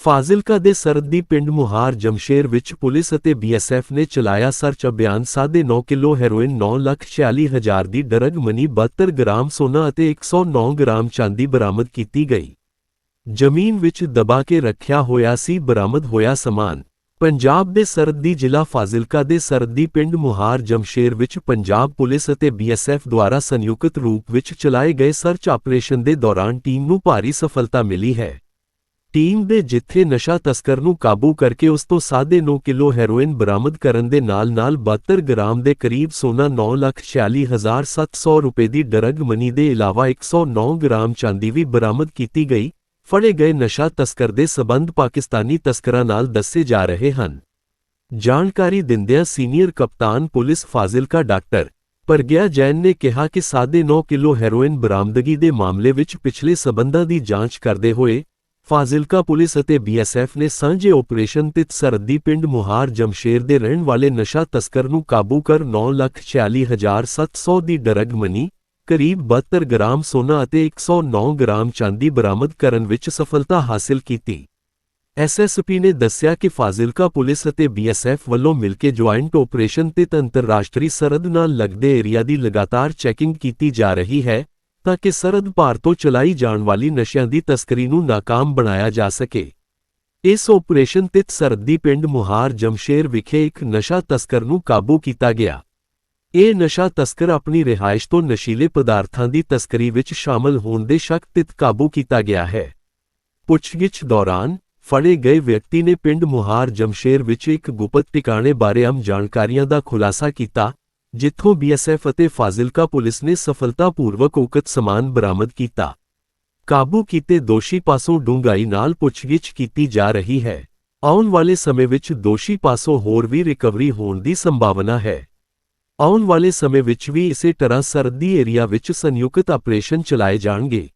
ਫਾਜ਼ਿਲਕਾ ਦੇ ਸਰਦੀ ਪਿੰਡ ਮੁਹਾਰ ਜਮਸ਼ੇਰ ਵਿੱਚ ਪੁਲਿਸ ਅਤੇ ਬੀਐਸਐਫ ਨੇ ਚਲਾਇਆ ਸਰਚ ਅਭਿਆਨ ਸਾਢੇ 9 ਕਿਲੋ ਹੈਰੋਇਨ 9 ਲੱਖ 46 ਹਜ਼ਾਰ ਦੀ ਡਰਗ ਮਨੀ 72 ਗ੍ਰਾਮ ਸੋਨਾ ਅਤੇ 109 ਗ੍ਰਾਮ ਚਾਂਦੀ ਬਰਾਮਦ ਕੀਤੀ ਗਈ। ਜ਼ਮੀਨ ਵਿੱਚ ਦਬਾ ਕੇ ਰੱਖਿਆ ਹੋਇਆ ਸੀ ਬਰਾਮਦ ਹੋਇਆ ਸਮਾਨ। ਪੰਜਾਬ ਦੇ ਸਰਦੀ ਜ਼ਿਲ੍ਹਾ ਫਾਜ਼ਿਲਕਾ ਦੇ ਸਰਦੀ ਪਿੰਡ ਮੁਹਾਰ ਜਮਸ਼ੇਰ ਵਿੱਚ ਪੰਜਾਬ ਪੁਲਿਸ ਅਤੇ ਬੀਐਸਐਫ ਦੁਆਰਾ ਸੰਯੁਕਤ ਰੂਪ ਵਿੱਚ ਚਲਾਏ ਗਏ ਸਰਚ ਆਪਰੇਸ਼ਨ ਦੇ ਦੌਰਾਨ ਟੀਮ ਨੂੰ ਭਾਰੀ ਸਫਲਤਾ ਮਿਲੀ ਹੈ। ਟੀਮ ਦੇ ਜਿੱਥੇ ਨਸ਼ਾ ਤਸਕਰ ਨੂੰ ਕਾਬੂ ਕਰਕੇ ਉਸ ਤੋਂ ਸਾਢੇ 9 ਕਿਲੋ ਹੈਰੋਇਨ ਬਰਾਮਦ ਕਰਨ ਦੇ ਨਾਲ-ਨਾਲ 72 ਗ੍ਰਾਮ ਦੇ ਕਰੀਬ ਸੋਨਾ 946700 ਰੁਪਏ ਦੀ ਡਰਗ ਮਨੀ ਦੇ ਇਲਾਵਾ 109 ਗ੍ਰਾਮ ਚਾਂਦੀ ਵੀ ਬਰਾਮਦ ਕੀਤੀ ਗਈ ਫੜੇ ਗਏ ਨਸ਼ਾ ਤਸਕਰ ਦੇ ਸਬੰਧ ਪਾਕਿਸਤਾਨੀ ਤਸਕਰਾਂ ਨਾਲ ਦੱਸੇ ਜਾ ਰਹੇ ਹਨ। ਜਾਣਕਾਰੀ ਦਿੰਦਿਆਂ ਸੀਨੀਅਰ ਕਪਤਾਨ ਪੁਲਿਸ ਫਾਜ਼ਿਲਕਾ ਡਾਕਟਰ ਪਰਗਿਆ ਜੈਨ ਨੇ ਕਿਹਾ ਕਿ ਸਾਢੇ 9 ਕਿਲੋ ਹੈਰੋਇਨ ਬਰਾਮਦਗੀ ਦੇ ਮਾਮਲੇ ਵਿੱਚ ਪਿਛਲੇ ਸਬੰਧਾਂ ਦੀ ਜਾਂਚ ਕਰਦੇ ਹੋਏ ਫਾਜ਼ਿਲਕਾ ਪੁਲਿਸ ਅਤੇ ਬੀਐਸਐਫ ਨੇ ਸਾਂਝੇ ਆਪਰੇਸ਼ਨ ਤਹਿਤ ਸਰਦੀ ਪਿੰਡ ਮੁਹਾਰ ਜਮਸ਼ੇਰ ਦੇ ਰਹਿਣ ਵਾਲੇ ਨਸ਼ਾ ਤਸਕਰ ਨੂੰ ਕਾਬੂ ਕਰ 946700 ਦੀ ਡਰਗ ਮਨੀ ਕਰੀਬ 72 ਗ੍ਰਾਮ ਸੋਨਾ ਅਤੇ 109 ਗ੍ਰਾਮ ਚਾਂਦੀ ਬਰਾਮਦ ਕਰਨ ਵਿੱਚ ਸਫਲਤਾ ਹਾਸਲ ਕੀਤੀ। ਐਸਐਸਪੀ ਨੇ ਦੱਸਿਆ ਕਿ ਫਾਜ਼ਿਲਕਾ ਪੁਲਿਸ ਅਤੇ ਬੀਐਸਐਫ ਵੱਲੋਂ ਮਿਲ ਕੇ ਜੁਆਇੰਟ ਆਪਰੇਸ਼ਨ ਤੇ ਅੰਤਰਰਾਸ਼ਟਰੀ ਸਰਹੱਦ ਨਾਲ ਲੱਗਦੇ ਏਰੀਆ ਦੀ ਲਗਾਤਾਰ ਚੈਕਿੰਗ ਕੀਤੀ ਜਾ ਰਹੀ ਹੈ ਤਾਂ ਕਿ ਸਰਹੱਦ ਪਾਰ ਤੋਂ ਚਲਾਈ ਜਾਣ ਵਾਲੀ ਨਸ਼ਿਆਂ ਦੀ ਤਸਕਰੀ ਨੂੰ ਨਾਕਾਮ ਬਣਾਇਆ ਜਾ ਸਕੇ। ਇਸ ਆਪਰੇਸ਼ਨ ਤਹਿਤ ਸਰਹੱਦੀ ਪਿੰਡ ਮੁਹਾਰ ਜਮਸ਼ੇਰ ਵਿਖੇ ਇੱਕ ਨਸ਼ਾ ਤਸਕਰ ਨੂੰ ਕਾਬੂ ਕੀਤਾ ਗਿਆ। ਇਹ ਨਸ਼ਾ ਤਸਕਰ ਆਪਣੀ ਰਿਹਾਇਸ਼ ਤੋਂ ਨਸ਼ੀਲੇ ਪਦਾਰਥਾਂ ਦੀ ਤਸਕਰੀ ਵਿੱਚ ਸ਼ਾਮਲ ਹੋਣ ਦੇ ਸ਼ੱਕ ਤਿਤ ਕਾਬੂ ਕੀਤਾ ਗਿਆ ਹੈ। ਪੁੱਛਗਿੱਛ ਦੌਰਾਨ ਫੜੇ ਗਏ ਵਿਅਕਤੀ ਨੇ ਪਿੰਡ ਮੁਹਾਰ ਜਮਸ਼ੇਰ ਵਿੱਚ ਇੱਕ ਗੁਪਤ ਟਿਕਾਣੇ ਬਾਰੇ ਅਮ ਜਾਣਕਾਰੀਆਂ ਦਾ ਖੁਲਾਸਾ ਕੀਤਾ, ਜਿੱਥੋਂ ਬੀਐਸਐਫ ਅਤੇ ਫਾਜ਼ਿਲਕਾ ਪੁਲਿਸ ਨੇ ਸਫਲਤਾਪੂਰਵਕ ਉਕਤ ਸਮਾਨ ਬਰਾਮਦ ਕੀਤਾ। ਕਾਬੂ ਕੀਤੇ ਦੋਸ਼ੀ ਪਾਸੋਂ ਡੂੰਘਾਈ ਨਾਲ ਪੁੱਛਗਿੱਛ ਕੀਤੀ ਜਾ ਰਹੀ ਹੈ। ਆਉਣ ਵਾਲੇ ਸਮੇਂ ਵਿੱਚ ਦੋਸ਼ੀ ਪਾਸੋਂ ਹੋਰ ਵੀ ਰਿਕਵਰੀ ਹੋਣ ਦੀ ਸੰਭਾਵਨਾ ਹੈ। ਆਉਣ ਵਾਲੇ ਸਮੇਂ ਵਿੱਚ ਵੀ ਇਸੇ ਤਰ੍ਹਾਂ ਸਰਦੀ ਏਰੀਆ ਵਿੱਚ ਸੰਯੁਕਤ ਆਪਰੇਸ਼ਨ ਚਲਾਏ ਜਾਣਗੇ।